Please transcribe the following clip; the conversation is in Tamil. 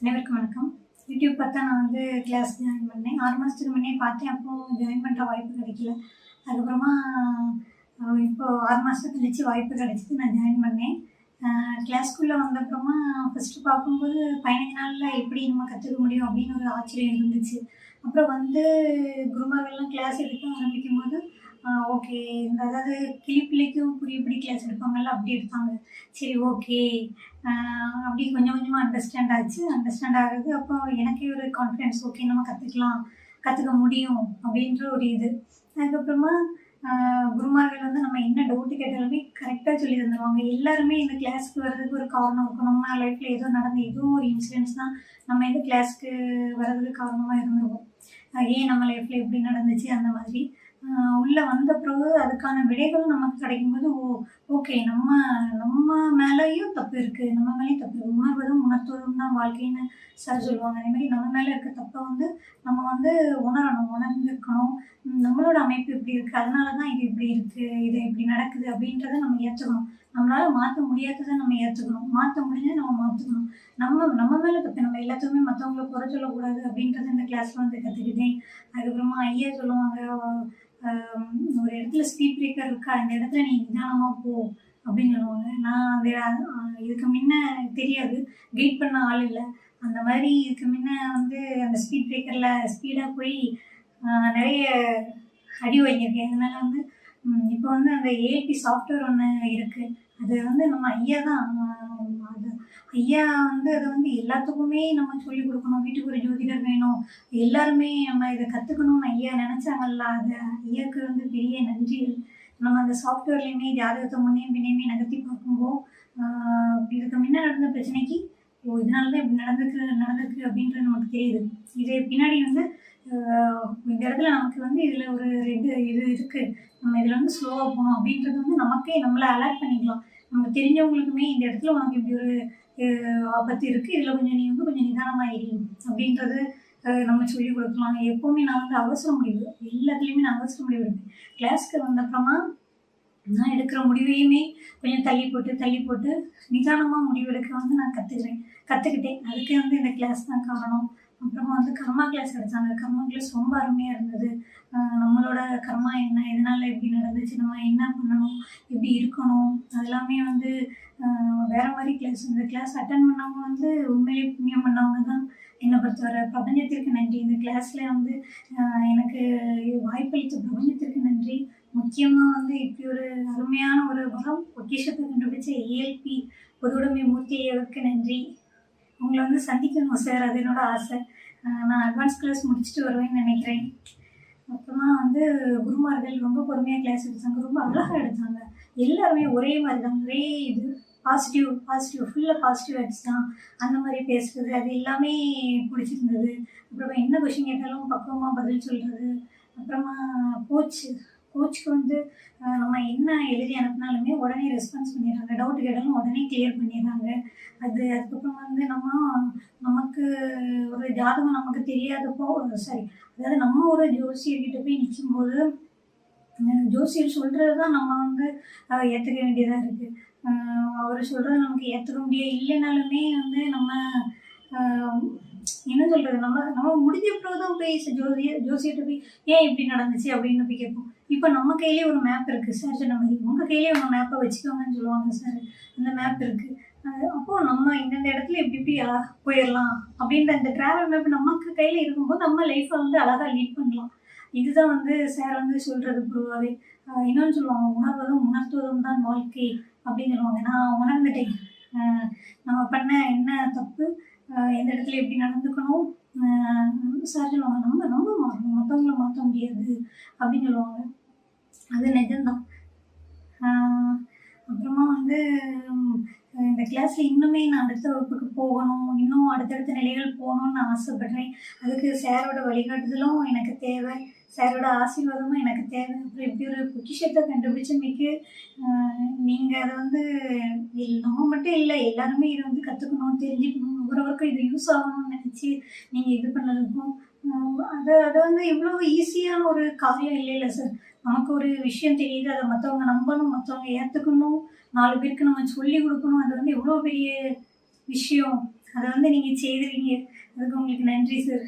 அனைவருக்கும் வணக்கம். யூடியூப் பார்த்தா நான் வந்து கிளாஸ் ஜாயின் பண்ணேன். ஆறு மாதத்துக்கு முன்னே பார்த்தேன். அப்போது ஜாயின் பண்ணுற வாய்ப்பு கிடைக்கல. அதுக்கப்புறமா இப்போது ஆறு மாதம் கழிச்சு வாய்ப்பு கிடைச்சிது. நான் ஜாயின் பண்ணேன். கிளாஸ்க்குள்ளே வந்தப்புறமா ஃபஸ்ட்டு பார்க்கும்போது பதினஞ்சு நாளில் எப்படி நம்ம கற்றுக்க முடியும் அப்படின்னு ஒரு ஆச்சரியம் இருந்துச்சு. அப்புறம் வந்து குருமார்கள்லாம் கிளாஸ் எடுக்க ஆரம்பிக்கும் போது ஓகே இந்த அதாவது கிளிப்பிள்ளைக்கும் புரிய புரிய கிளாஸ் எடுப்பாங்கல்ல அப்படி எடுத்தாங்க. சரி ஓகே அப்படி கொஞ்சம் கொஞ்சமாக அண்டர்ஸ்டாண்ட் ஆச்சு. அண்டர்ஸ்டாண்ட் ஆகுது அப்போ எனக்கே ஒரு கான்ஃபிடென்ஸ் ஓகே நம்ம கற்றுக்கலாம் கற்றுக்க முடியும் அப்படின்ற ஒரு இது. அதுக்கப்புறமா குருமார்கள் வந்து நம்ம என்ன டவுட்டு கேட்டாலுமே கரெக்டாக சொல்லி தந்துடுவாங்க எல்லாருமே இந்த கிளாஸ்க்கு வர்றதுக்கு ஒரு காரணம் இருக்கும் நம்ம லைஃப்பில் ஏதோ நடந்த ஏதோ ஒரு இன்சிடென்ட்ஸ் தான் நம்ம இந்த கிளாஸ்க்கு வர்றதுக்கு காரணமாக இருந்திருக்கும். ஏன் நம்ம லைஃப்பில் எப்படி நடந்துச்சு? அந்த மாதிரி. உள்ள வந்த பிறகு அதுக்கான விடைகள் நமக்கு கிடைக்கும்போது ஓ ஓகே நம்ம நம்ம மேலேயும் தப்பு இருக்குது நம்ம மேலேயும் தப்பு இருக்குது உணர்வதும் உணர்த்துவதும் தான் வாழ்க்கைன்னு சார் சொல்லுவாங்க. அதேமாதிரி நம்ம மேலே இருக்க தப்பை வந்து நம்ம வந்து உணரணும் உணர்ந்துருக்கணும். நம்மளோட அமைப்பு இப்படி இருக்குது அதனால தான் இது இப்படி இருக்குது இது இப்படி நடக்குது அப்படின்றத நம்ம ஏற்றுக்கணும் நம்மளால மாற்ற முடியாததை நம்ம ஏற்றுக்கணும் மாற்ற முடிஞ்சு நம்ம மாற்றுக்கணும் நம்ம நம்ம மேலே தப்பு. நம்ம எல்லாத்துக்குமே மற்றவங்கள குறை சொல்லக்கூடாது அப்படின்றத இந்த கிளாஸில் வந்து கற்றுக்கிட்டேன் அதுக்கப்புறமா ஐயா சொல்லுவாங்க ஒரு இடத்துல ஸ்பீட் பிரேக்கர் இருக்கா? அந்த இடத்துல நீ நிதானமாக போ அப்படின்னு சொல்லுவாங்க. நான் அந்த இதுக்கு முன்ன தெரியாது. கைட் பண்ண ஆள் இல்லை. அந்த மாதிரி இதுக்கு முன்ன வந்து அந்த ஸ்பீட் பிரேக்கரில் ஸ்பீடாக போய் நிறைய அடி வாங்கியிருக்கேன். அதனால வந்து இப்போ வந்து அந்த ஏபி சாஃப்ட்வேர் ஒன்று இருக்குது அது வந்து நம்ம ஐயா தான். ஐயா வந்து அது வந்து எல்லாத்துக்குமே நம்ம சொல்லிக் கொடுக்கணும். வீட்டுக்கு ஒரு ஜோதிடர் வேணும். எல்லாருமே நம்ம இதை கற்றுக்கணும்னு ஐயா நினச்சாங்கல்ல. அது ஐயாவுக்கு வந்து பெரிய நன்றி. நம்ம அந்த சாஃப்ட்வேர்லேயுமே ஜாதகத்தை முன்னையும் பின்னையுமே நகர்த்தி பார்க்கும்போது இதுக்கு முன்ன நடந்த பிரச்சனைக்கு ஓ இதனால தான் இப்படி நடந்துக்கு நடந்திருக்கு அப்படின்றது நமக்கு தெரியுது. இது பின்னாடி வந்து இந்த இடத்துல நமக்கு வந்து இதில் ஒரு ரெண்டு இது இருக்குது நம்ம இதில் வந்து ஸ்லோவாக போகணும் அப்படின்றது வந்து நமக்கே நம்மளை அலர்ட் பண்ணிக்கலாம். நம்ம தெரிஞ்சவங்களுக்குமே இந்த இடத்துல உனக்கு இப்படி ஒரு ஆபத்து இருக்குது இதில் கொஞ்சம் நீ வந்து கொஞ்சம் நிதானமாக இரு அப்படின்றது நம்ம சொல்லி கொடுக்கலாம் எப்போவுமே நான் வந்து அவசர முடிவு எல்லாத்துலேயுமே நான் அவசர முடிவு எடுப்பேன். கிளாஸ்க்கு வந்தப்புறமா நான் எடுக்கிற முடிவையுமே கொஞ்சம் தள்ளி போட்டு தள்ளி போட்டு நிதானமாக முடிவெடுக்க வந்து நான் கற்றுக்கிறேன் கற்றுக்கிட்டேன் அதுக்கே வந்து இந்த கிளாஸ் தான் காரணம். அப்புறமா வந்து கர்மா கிளாஸ் எடுத்தாங்க கர்மா கிளாஸ் ரொம்ப அருமையாக இருந்தது. நம்மளோட கர்மா என்ன? எதனால் எப்படி நடந்துச்சு? நம்ம என்ன பண்ணணும்? எப்படி இருக்கணும்? அதெல்லாமே வந்து வேறு வேற மாதிரி கிளாஸ் இந்த கிளாஸ் அட்டன் பண்ணவங்க வந்து உண்மையிலேயே புண்ணியம் பண்ணவங்க தான் என்னை பொறுத்தவரை. பிரபஞ்சத்திற்கு நன்றி. இந்த கிளாஸில் வந்து எனக்கு வாய்ப்பளித்த பிரபஞ்சத்திற்கு நன்றி. முக்கியமாக வந்து இப்படி ஒரு அருமையான ஒரு வரம் பொக்கிஷத்தை கண்டுபிடிச்ச ஏஎல்பி பொதுவுடைமை மூர்த்தியவருக்கு நன்றி. உங்களை வந்து சந்திக்கணும் சார் அது என்னோட ஆசை. நான் அட்வான்ஸ் கிளாஸ் முடிச்சுட்டு வருவேன்னு நினைக்கிறேன். அப்புறமா வந்து குருமார்கள் ரொம்ப பொறுமையாக கிளாஸ் எடுத்தாங்க. ரொம்ப அழகாக எடுத்தாங்க. எல்லாருமே ஒரே மாதிரி தான். ஒரே இது. பாசிட்டிவ் பாசிட்டிவ் ஃபுல்லாக பாசிட்டிவ் ஆட்ஸ் தான். அந்த மாதிரி பேசுறது அது எல்லாமே பிடிச்சிருந்தது. அப்புறமா என்ன கொஷின் கேட்டாலும் பக்குவமாக பதில் சொல்கிறது அப்புறமா போச்சு. கோச்சுக்கு வந்து நம்ம என்ன எழுதி அனுப்பினாலுமே உடனே ரெஸ்பான்ஸ் பண்ணிடுறாங்க. டவுட் கேட்டாலும் உடனே கிளியர் பண்ணிடுறாங்க. அது அதுக்கப்புறம் வந்து நம்ம நமக்கு ஒரு ஜாதகம் நமக்கு தெரியாதப்போ சாரி அதாவது நம்ம ஒரு ஜோசியர்கிட்ட போய் நிற்கும்போது ஜோசியர் சொல்கிறது தான் நம்ம வந்து ஏற்றுக்க வேண்டியதாக இருக்குது அவர் சொல்கிறது நமக்கு ஏற்றுக்க முடியாது இல்லைனாலுமே வந்து நம்ம என்ன சொல்கிறது நம்ம நம்ம முடிஞ்ச பிறகுதான் போய் ஜோசிய ஜோசியிட்ட போய் ஏன் இப்படி நடந்துச்சு? அப்படின்னு போய் கேட்போம். இப்போ நம்ம கையிலேயே ஒரு மேப் இருக்குது சார் சொன்ன மாதிரி உங்கள் கையிலேயே உங்கள் மேப்பை வச்சுக்கோங்கன்னு சொல்லுவாங்க சார் அந்த மேப் இருக்குது அப்போது நம்ம இந்தந்த இடத்துல இப்படி இப்படி போயிடலாம் அப்படின்ற அந்த ட்ராவல் மேப் நமக்கு கையில் இருக்கும்போது நம்ம லைஃப்பை வந்து அழகாக லீட் பண்ணலாம். இதுதான் வந்து சார் வந்து சொல்கிறது ப்ரூவாவே இன்னொன்று சொல்லுவாங்க உணர்வதும் உணர்த்துவதும் தான் வாழ்க்கை அப்படின்னு சொல்லுவாங்க. நான் உணர்ந்துட்டேன். நம்ம பண்ண என்ன தப்பு எந்த இடத்துல எப்படி நடந்துக்கணும்? சார் சொல்லுவாங்க நம்ம நம்ம மாறணும் மற்றவங்கள மாற்ற முடியாது அப்படின்னு சொல்லுவாங்க. அது நிஜம்தான். அப்புறமா வந்து இந்த கிளாஸில் இன்னுமே நான் அடுத்த வகுப்புக்கு போகணும் இன்னும் அடுத்தடுத்த நிலைகள் போகணும்னு நான் ஆசைப்படுறேன். அதுக்கு சாரோட வழிகாட்டுதலும் எனக்கு தேவை. சாரோட ஆசீர்வாதமும் எனக்கு தேவை. அப்புறம் இப்படி ஒரு பொக்கிஷத்தை கண்டுபிடிச்சமைக்கு நீங்கள் அதை வந்து நம்ம மட்டும் இல்லை எல்லாருமே இதை வந்து கற்றுக்கணும் தெரிஞ்சுக்கணும். ஒவ்வொருவருக்கும் இது யூஸ் ஆகணும்னு நினச்சி நீங்கள் இது பண்ணதுக்கும் அதை அது அது வந்து இவ்வளோ ஈஸியான ஒரு காரியம் இல்லைல்ல சார் நமக்கு ஒரு விஷயம் தெரியுது அதை மற்றவங்க நம்பணும் மற்றவங்க ஏற்றுக்கணும் நாலு பேருக்கு நம்ம சொல்லி கொடுக்கணும் அது வந்து எவ்வளோ பெரிய விஷயம். அதை வந்து நீங்கள் செய்திருக்கீங்க. அதுக்கு உங்களுக்கு நன்றி சார்